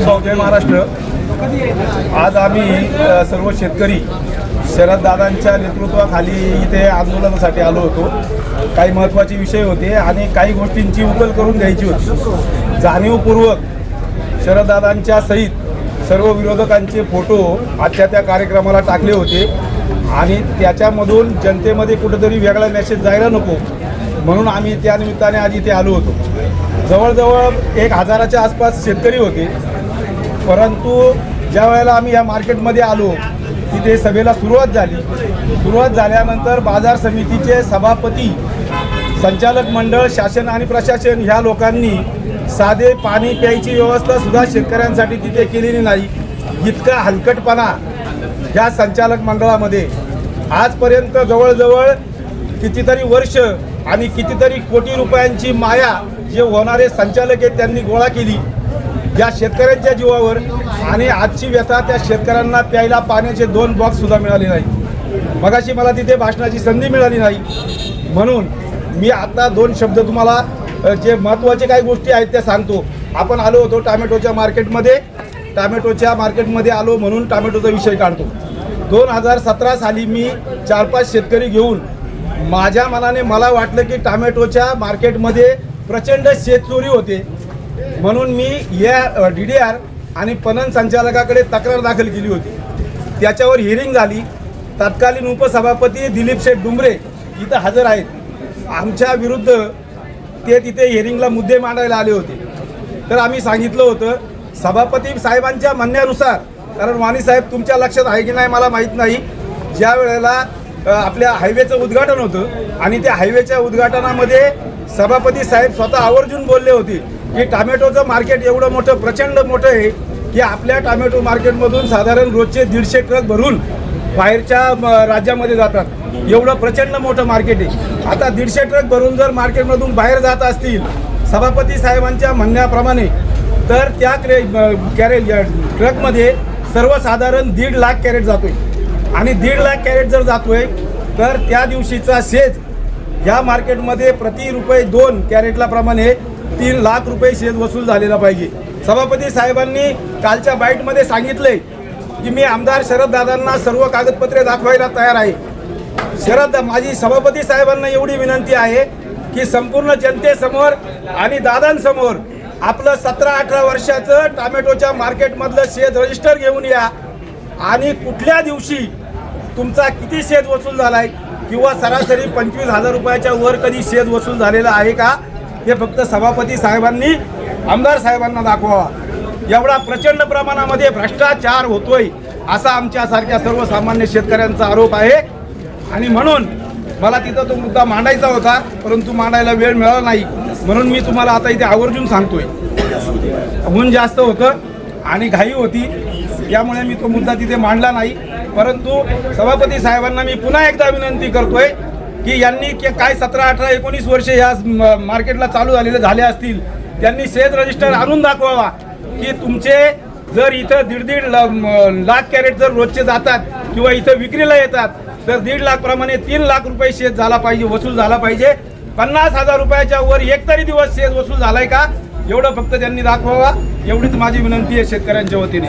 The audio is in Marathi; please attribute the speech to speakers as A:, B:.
A: भाऊ जय महाराष्ट्र. आज आम्ही सर्व शेतकरी शरददादांच्या नेतृत्वाखाली इथे आंदोलनासाठी आलो होतो. काही महत्त्वाचे विषय होते आणि काही गोष्टींची उकल करून घ्यायची होती. जाणीवपूर्वक शरददादांच्या सहित सर्व विरोधकांचे फोटो आजच्या त्या कार्यक्रमाला टाकले होते. आणि त्याच्यामधून जनतेमध्ये कुठंतरी वेगळा मेसेज जायला नको म्हणून आम्ही त्या निमित्ताने आज इथे आलो होतो. जवळजवळ एक हजाराच्या आसपास शेतकरी होते. परंतु ज्या वेळेला आम्ही या मार्केटमध्ये आलो तिथे सभेला सुरुवात झाली. सुरुवात झाल्यानंतर बाजार समितीचे सभापती संचालक मंडळ शासन आणि प्रशासन ह्या लोकांनी साधे पाणी प्यायची व्यवस्था सुद्धा शेतकऱ्यांसाठी तिथे केलेली नाही. इतका हलकटपणा ह्या संचालक मंडळामध्ये. आजपर्यंत जवळजवळ कितीतरी वर्ष आणि कितीतरी कोटी रुपयांची माया जे होणारे संचालक आहेत त्यांनी गोळा केली. या शेतकऱ्यांच्या जीवावर आणि आजची व्यथा त्या शेतकऱ्यांना प्यायला पाण्याचे दोन बॉक्स सुद्धा मिळाले नाही. मगाशी मला तिथे भाषणाची संधी मिळाली नाही. म्हणून मी आता दोन शब्द तुम्हाला जे महत्त्वाचे काही गोष्टी आहेत त्या सांगतो. आपण आलो होतो टामॅटोच्या मार्केटमध्ये. टामॅटोच्या मार्केटमध्ये आलो म्हणून टामॅटोचा विषय काढतो. दोन हजार सतरा साली मी चार पाच शेतकरी घेऊन माझ्या मनाने मला वाटलं की टामॅटोच्या मार्केटमध्ये प्रचंड शेतचोरी होते. म्हणून मी या डी डी आर आणि पणन संचालकाकडे तक्रार दाखल केली होती. त्याच्यावर हिअरिंग झाली. तत्कालीन उपसभापती दिलीप शेठ डुंबरे इथं हजर आहेत. आमच्या विरुद्ध ते तिथे हिअरिंगला मुद्दे मांडायला आले होते. तर आम्ही सांगितलं होतं सभापती साहेबांच्या म्हणण्यानुसार कारण वाणी साहेब तुमच्या लक्षात आहे की नाही मला माहीत नाही. ज्या वेळेला आपल्या हायवेचं उद्घाटन होतं आणि त्या हायवेच्या उद्घाटनामध्ये सभापती साहेब स्वतः आवर्जून बोलले होते. की टामॅटोचं मार्केट एवढं मोठं प्रचंड मोठं आहे की आपल्या टामॅटो मार्केटमधून साधारण रोजचे दीडशे ट्रक भरून बाहेरच्या म, राज्यामध्ये जातात. एवढं प्रचंड मोठं मार्केट आहे. आता दीडशे ट्रक भरून जर मार्केटमधून बाहेर जात असतील सभापती साहेबांच्या म्हणण्याप्रमाणे तर त्या क्रे कॅरे ट्रकमध्ये सर्वसाधारण दीड लाख कॅरेट जातोय. आणि दीड लाख कॅरेट जर जातोय तर त्या दिवशीचा शेज या मार्केटमध्ये प्रति रुपये दोन कॅरेटला प्रमाणे तीन लाख रुपये शेत वसूल झालेला पाहिजे. सभापती साहेबांनी कालच्या बाईटमध्ये सांगितले की मी आमदार शरददादांना सर्व कागदपत्रे दाखवायला तयार आहे. शरद माझी सभापती साहेबांना एवढी विनंती आहे की संपूर्ण जनतेसमोर आणि दादांसमोर आपलं सतरा अठरा वर्षाचं टामॅटोच्या मार्केटमधलं शेत रजिस्टर घेऊन या. आणि कुठल्या दिवशी तुमचा किती शेत वसूल झाला आहे किंवा सरासरी पंचवीस हजार रुपयाच्या वर कधी शेत वसूल झालेला आहे का? हे फक्त सभापती साहेबांनी आमदार साहेबांना दाखवावा एवढा प्रचंड प्रमाणामध्ये भ्रष्टाचार होतोय असा आमच्यासारख्या सर्वसामान्य शेतकऱ्यांचा आरोप आहे. आणि म्हणून मला तिथं तो मुद्दा मांडायचा होता परंतु मांडायला वेळ मिळाला नाही. म्हणून मी तुम्हाला आता इथे आवर्जून सांगतोय. ऊन जास्त होतं आणि घाई होती त्यामुळे मी तो मुद्दा तिथे मांडला नाही. परंतु सभापती साहेबांना मी पुन्हा एकदा विनंती करतोय की यांनी के- काय सतरा अठरा एकोणीस वर्ष या म- मार्केटला चालू झालेले झाले असतील त्यांनी शेत रजिस्टर आणून दाखवावा की तुमचे जर इथं दीड दीड लाख कॅरेट जर रोजचे जातात किंवा इथं विक्रीला येतात तर दीड लाखप्रमाणे तीन लाख रुपये शेत झाला पाहिजे वसूल झाला पाहिजे. पन्नास हजार रुपयाच्या वर एक तरी दिवस शेत वसूल झालाय का? एवढं फक्त त्यांनी दाखवावा. एवढीच माझी विनंती आहे शेतकऱ्यांच्या वतीने.